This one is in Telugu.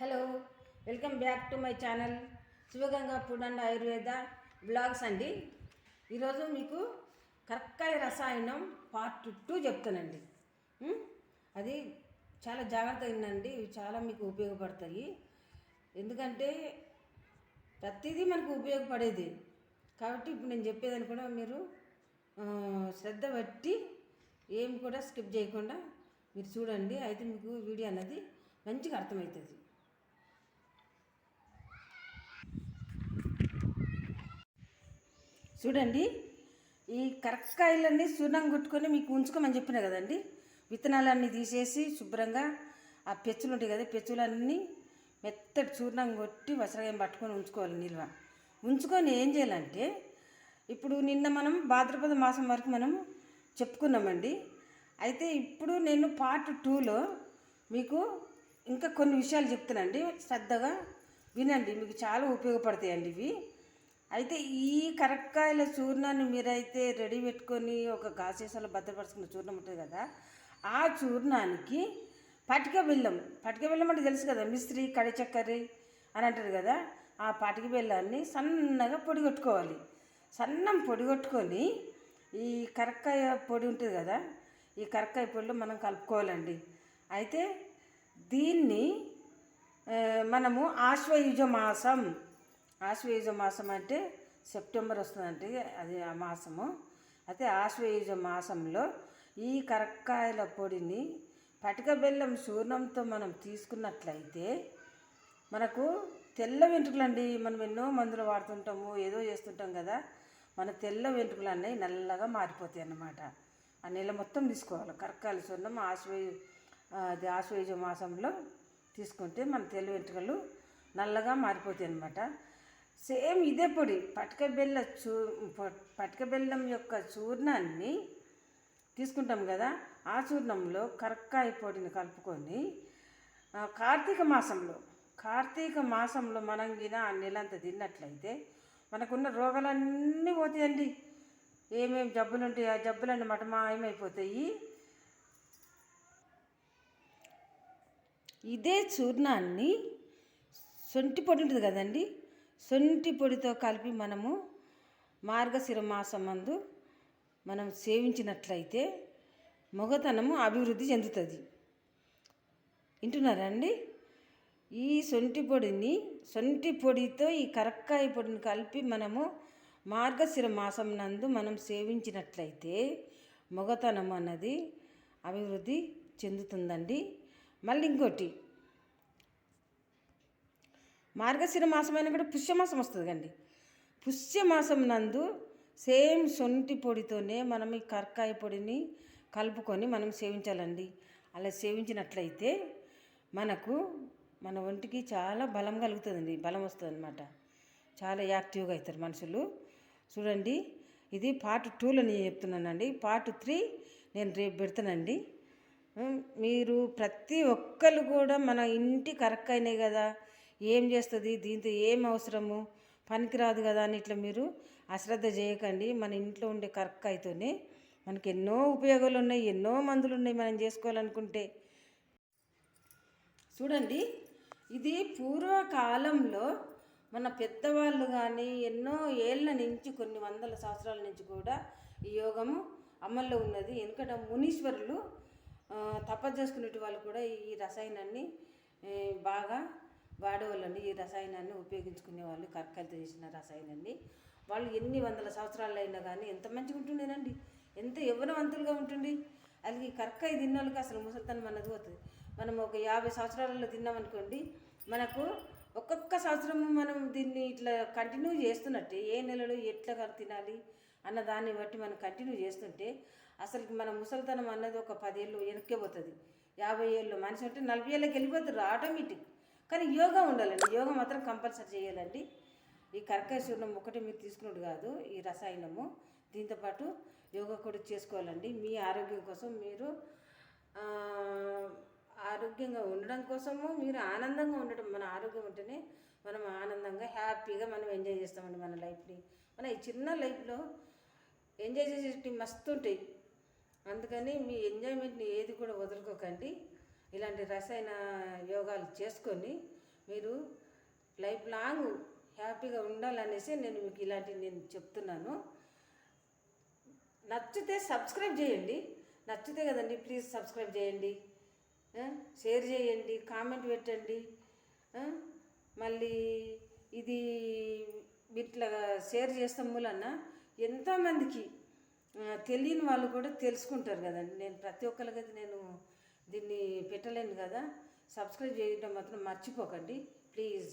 Hello welcome back to my channel Sivaganga food and Ayurveda blogs అండి. ఈరోజు మీకు కరక్కాయ రసాయనం పార్ట్ టూ చెప్తానండి. అది చాలా జాగ్రత్తగా ఉందండి ఇవి చాలా మీకు ఉపయోగపడతాయి. ఎందుకంటే ప్రతిదీ మనకు ఉపయోగపడేది. కాబట్టి ఇప్పుడు నేను చెప్పేదని కూడా మీరు శ్రద్ధ పెట్టి ఏం కూడా స్కిప్ చేయకుండా మీరు చూడండి. అయితే మీకు వీడియో అన్నది మంచిగా అర్థమవుతుంది. చూడండి. ఈ కరక్కాయలన్నీ చూర్ణం కొట్టుకొని మీకు ఉంచుకోమని చెప్పిన కదండి. విత్తనాలన్నీ తీసేసి శుభ్రంగా ఆ పెచ్చులు ఉంటాయి కదా పెచ్చులన్నీ మెత్తటి చూర్ణం కొట్టి వసరగాయం పట్టుకొని ఉంచుకోవాలి నిల్వ. ఉంచుకొని ఏం చేయాలంటే ఇప్పుడు నిన్న మనం భాద్రపద మాసం వరకు మనం చెప్పుకున్నామండి. అయితే ఇప్పుడు నేను పార్ట్ టూలో మీకు ఇంకా కొన్ని విషయాలు చెప్తానండి శ్రద్ధగా వినండి మీకు చాలా ఉపయోగపడతాయండి ఇవి. అయితే ఈ కరక్కాయల చూర్ణాన్ని మీరైతే రెడీ పెట్టుకొని ఒక గాసేసాలో భద్రపరుచుకున్న చూర్ణం ఉంటుంది కదా ఆ చూర్ణానికి పటిక బెల్లం పటిక బెల్లం అంటే తెలుసు కదా మిస్త్రి కడి చక్కరి అని అంటారు కదా ఆ పటిక బెల్లాన్ని సన్నగా పొడిగొట్టుకోవాలి సన్నం పొడి కొట్టుకొని ఈ కరక్కాయ పొడి ఉంటుంది కదా ఈ కరక్కాయ పొడిలో మనం కలుపుకోవాలండి. అయితే దీన్ని మనము ఆశ్వయుజ మాసం ఆశ్వయుజ మాసం అంటే సెప్టెంబర్ వస్తుందంటే అది ఆ మాసము. అయితే ఆశ్వయుజ మాసంలో ఈ కరక్కాయల పొడిని పటిక బెల్లం చూర్ణంతో మనం తీసుకున్నట్లయితే మనకు తెల్ల వెంట్రుకలండి. మనం ఎన్నో మందులు వాడుతుంటాము ఏదో చేస్తుంటాం కదా. మన తెల్ల వెంట్రుకలు అన్నీ నల్లగా మారిపోతాయి అన్నమాట ఆ నెల మొత్తం తీసుకోవాలి. కరక్కాయల చూర్ణం ఆశ్వయు అది ఆశ్వయుజ మాసంలో తీసుకుంటే మన తెల్ల వెంట్రుకలు నల్లగా మారిపోతాయి అన్నమాట సేమ్ ఇదే పొడి. పటక బెల్ల చూ పటక బెల్లం యొక్క చూర్ణాన్ని తీసుకుంటాం కదా ఆ చూర్ణంలో కరక్కాయ పొడిని కలుపుకొని కార్తీక మాసంలో కార్తీక మాసంలో మనం గిన ఆ నెలంతా తిన్నట్లయితే మనకున్న రోగాలన్నీ పోతాయండి. ఏమేమి జబ్బులు ఉంటాయి ఆ జబ్బులన్నీ మటమాయమైపోతాయి. ఇదే చూర్ణాన్ని సొంటి పొడి ఉంటుంది కదండి సొంటి పొడితో కలిపి మనము మార్గశిర మాసం మందు మనం సేవించినట్లయితే మొగతనము అభివృద్ధి చెందుతుంది. వింటున్నారా అండి ఈ సొంటి పొడిని సొంటి పొడితో ఈ కరక్కాయ పొడిని కలిపి మనము మార్గశిర మాసం నందు మనం సేవించినట్లయితే మొగతనం అన్నది అభివృద్ధి చెందుతుందండి. మళ్ళీ ఇంకోటి మార్గశిర మాసమైన కూడా పుష్యమాసం వస్తుంది కండి పుష్యమాసం నందు సేమ్ సొంటి పొడితోనే మనం ఈ కర్కాయ పొడిని కలుపుకొని మనం సేవించాలండి. అలా సేవించినట్లయితే మనకు మన ఒంటికి చాలా బలం కలుగుతుందండి. బలం వస్తుంది అనమాట చాలా యాక్టివ్గా అవుతారు మనుషులు. చూడండి ఇది పార్ట్ టూలో నేను చెప్తున్నానండి. పార్ట్ త్రీ నేను రేపు పెడతానండి. మీరు ప్రతి ఒక్కరు కూడా మన ఇంటి కరక్కైనే కదా. ఏం చేస్తుంది? దీంతో ఏం అవసరము? పనికిరాదు కదా అని ఇట్లా మీరు అశ్రద్ధ చేయకండి. మన ఇంట్లో ఉండే కరక్కాయతోనే మనకి ఎన్నో ఉపయోగాలు ఉన్నాయి ఎన్నో మందులు ఉన్నాయి మనం చేసుకోవాలనుకుంటే. చూడండి ఇది పూర్వకాలంలో మన పెద్దవాళ్ళు కానీ ఎన్నో ఏళ్ళ నుంచి కొన్ని వందల సంవత్సరాల నుంచి కూడా ఈ యోగము అమల్లో ఉన్నది. ఎందుకంటే మునీశ్వరులు ఆ, తపస్సు చేసుకునే వాళ్ళు కూడా ఈ రసాయనాన్ని బాగా వాడేవాళ్ళండి. ఈ రసాయనాన్ని ఉపయోగించుకునే వాళ్ళు కర్కలతో చేసిన రసాయనాన్ని. వాళ్ళు ఎన్ని వందల సంవత్సరాలు అయినా కానీ ఎంత మంచిగా ఉంటుండేనండి. ఎంత యవ్వనవంతులుగా ఉంటుంది అది కర్కాయ కరక్కాయ తిన్న వాళ్ళకి అసలు ముసలితనం అన్నది పోతుంది. మనం ఒక యాభై సంవత్సరాలలో తిన్నామనుకోండి మనకు ఒక్కొక్క సంవత్సరం మనం దీన్ని ఇట్లా కంటిన్యూ చేస్తున్నట్టే ఏ నెలలో ఎట్లా తినాలి అన్న దాన్ని బట్టి మనం కంటిన్యూ చేస్తుంటే అసలు మన ముసలితనం అన్నది ఒక పదేళ్ళు వెనక్కే పోతుంది. యాభై ఏళ్ళు మనిషి అంటే నలభై ఏళ్ళకి వెళ్ళిపోతారు ఆటోమేటిక్. కానీ యోగా ఉండాలండి. యోగా మాత్రం కంపల్సరీ చేయాలండి. ఈ కర్కశూర్ణం ఒకటి మీరు తీసుకున్నట్టు కాదు ఈ రసాయనము. దీంతోపాటు యోగా కూడా చేసుకోవాలండి. మీ ఆరోగ్యం కోసం మీరు ఆరోగ్యంగా ఉండడం కోసము మీరు ఆనందంగా ఉండటం మన ఆరోగ్యం ఉంటేనే మనం ఆనందంగా హ్యాపీగా మనం ఎంజాయ్ చేస్తామండి మన లైఫ్ని. మన ఈ చిన్న లైఫ్లో ఎంజాయ్ చేసేటి మస్తు ఉంటాయి. అందుకని మీ ఎంజాయ్మెంట్ని ఏది కూడా వదులుకోకండి. ఇలాంటి రసాయన యోగాలు చేసుకొని మీరు లైఫ్ లాంగ్ హ్యాపీగా ఉండాలనేసి నేను మీకు ఇలాంటివి నేను చెప్తున్నాను. నచ్చితే సబ్స్క్రైబ్ చేయండి. నచ్చితే కదండి ప్లీజ్ సబ్స్క్రైబ్ చేయండి. షేర్ చేయండి కామెంట్ పెట్టండి. మళ్ళీ ఇది ఇట్లా షేర్ చేస్తాం మూలన్న ఎంతోమందికి తెలియని వాళ్ళు కూడా తెలుసుకుంటారు కదండి. నేను ప్రతి ఒక్కరికి నేను దీన్ని పెట్టలేను కదా. సబ్స్క్రైబ్ చేయడం మాత్రం మర్చిపోకండి. ప్లీజ్.